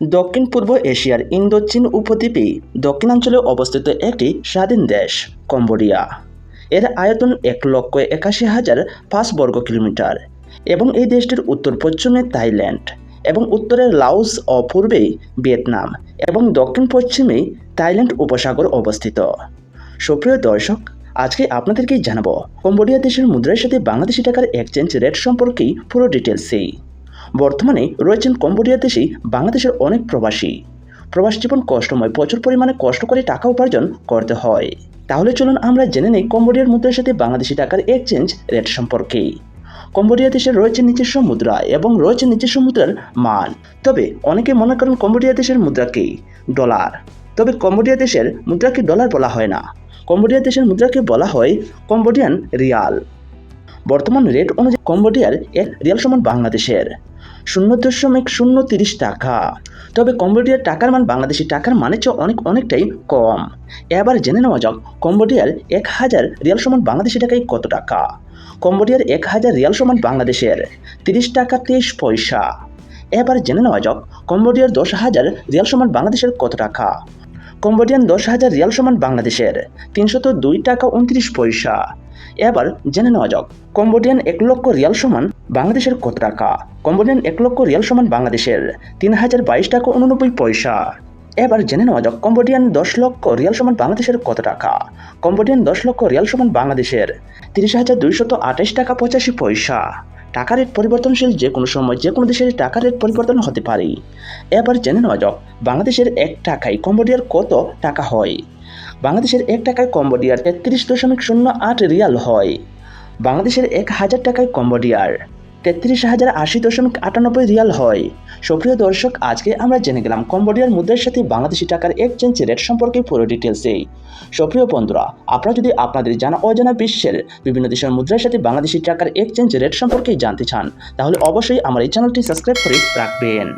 দক্ষিণ পূর্ব এশিয়ার ইন্দোচীন উপদ্বীপে দক্ষিণাঞ্চলে অবস্থিত একটি স্বাধীন দেশ, কম্বোডিয়া। এর আয়তন এক লক্ষ একাশি হাজার পাঁচ বর্গ কিলোমিটার এবং এই দেশটির উত্তর পশ্চিমে থাইল্যান্ড এবং উত্তরে লাওস ও পূর্বে ভিয়েতনাম এবং দক্ষিণ পশ্চিমে থাইল্যান্ড উপসাগর অবস্থিত। সুপ্রিয় দর্শক, আজকে আপনাদেরকেই জানাব, কম্বোডিয়া দেশের মুদ্রার সাথে বাংলাদেশি টাকার এক্সচেঞ্জ রেট সম্পর্কে পুরো ডিটেলসেই বর্তমানে রয়েছেন কম্বোডিয়া দেশেই বাংলাদেশের অনেক প্রবাসী। প্রবাস জীবন কষ্টময়, প্রচুর পরিমাণে কষ্ট করে টাকা উপার্জন করতে হয়। তাহলে চলুন আমরা জেনে নেই কম্বোডিয়ার মুদ্রার সাথে বাংলাদেশি টাকার এক্সচেঞ্জ রেট সম্পর্কে। কম্বোডিয়া দেশের রয়েছে নিজস্ব মুদ্রা এবং রয়েছে নিজস্ব মুদ্রার মান। তবে অনেকে মনে করেন কম্বোডিয়া দেশের মুদ্রাকে ডলার তবে কম্বোডিয়া দেশের মুদ্রাকে ডলার বলা হয় না। কম্বোডিয়া দেশের মুদ্রাকে বলা হয় কম্বোডিয়ান রিয়াল। বর্তমান রেট অনুযায়ী কম্বোডিয়ার এক রিয়াল সমান বাংলাদেশের। শূন্য দশমিক শূন্য তিরিশ টাকা। তবে কম্বোডিয়ার টাকার মান বাংলাদেশি টাকার মানের চেয়ে অনেক অনেকটাই কম। এবার জেনে নেওয়া যাক কম্বোডিয়ার এক হাজার রিয়াল সমান বাংলাদেশি টাকায় কত টাকা? কম্বোডিয়ার এক হাজার রিয়াল সমান বাংলাদেশের তিরিশ টাকা তেইশ পয়সা। এবার জেনে নেওয়া যাক কম্বোডিয়ার দশ হাজার রিয়াল সমান বাংলাদেশের কত টাকা? কম্বোডিয়ান দশ হাজার রিয়াল সমান বাংলাদেশের তিনশত দুই টাকা উনত্রিশ পয়সা। এবার জেনে নেওয়া যাক, কম্বোডিয়ান এক লক্ষ রিয়াল সমান বাংলাদেশের কত টাকা? কম্বোডিয়ান এক লক্ষ রিয়াল সমান বাংলাদেশের তিন হাজার বাইশ টাকা উননব্বই পয়সা। এবার জেনে নেওয়া যাক, কম্বোডিয়ান দশ লক্ষ রিয়াল সমান বাংলাদেশের কত টাকা? কম্বোডিয়ান দশ লক্ষ রিয়াল সমান বাংলাদেশের তিরিশ হাজার দুইশত আঠাশ টাকা পঁচাশি পয়সা। টাকা রেট পরিবর্তনশীল যে কোনো সময় যে কোনো দেশের টাকা রেট পরিবর্তন হতে পারে। এবার জেনে নেওয়া যাক, বাংলাদেশের এক টাকায় কম্বোডিয়ার কত টাকা হয়? বাংলাদেশের এক টাকায় কম্বোডিয়ার তেত্রিশ দশমিক শূন্য আট রিয়াল হয়। বাংলাদেশের এক হাজার টাকায় কম্বোডিয়ার তেত্রিশ হাজার আশি দশমিক আটানব্বই রিয়াল হয়। সুপ্রিয় দর্শক, আজকে আমরা জেনে গেলাম কম্বোডিয়ার মুদ্রার সাথে বাংলাদেশি টাকার এক্সচেঞ্জ রেট সম্পর্কে পুরো ডিটেলসেই সুপ্রিয় বন্ধুরা, আপনারা যদি আপনাদের জানা অজানা বিশ্বের বিভিন্ন দেশের মুদ্রার সাথে বাংলাদেশি টাকার এক্সচেঞ্জ রেট সম্পর্কে জানতে চান, তাহলে অবশ্যই আমার এই চ্যানেলটি সাবস্ক্রাইব করে রাখবেন।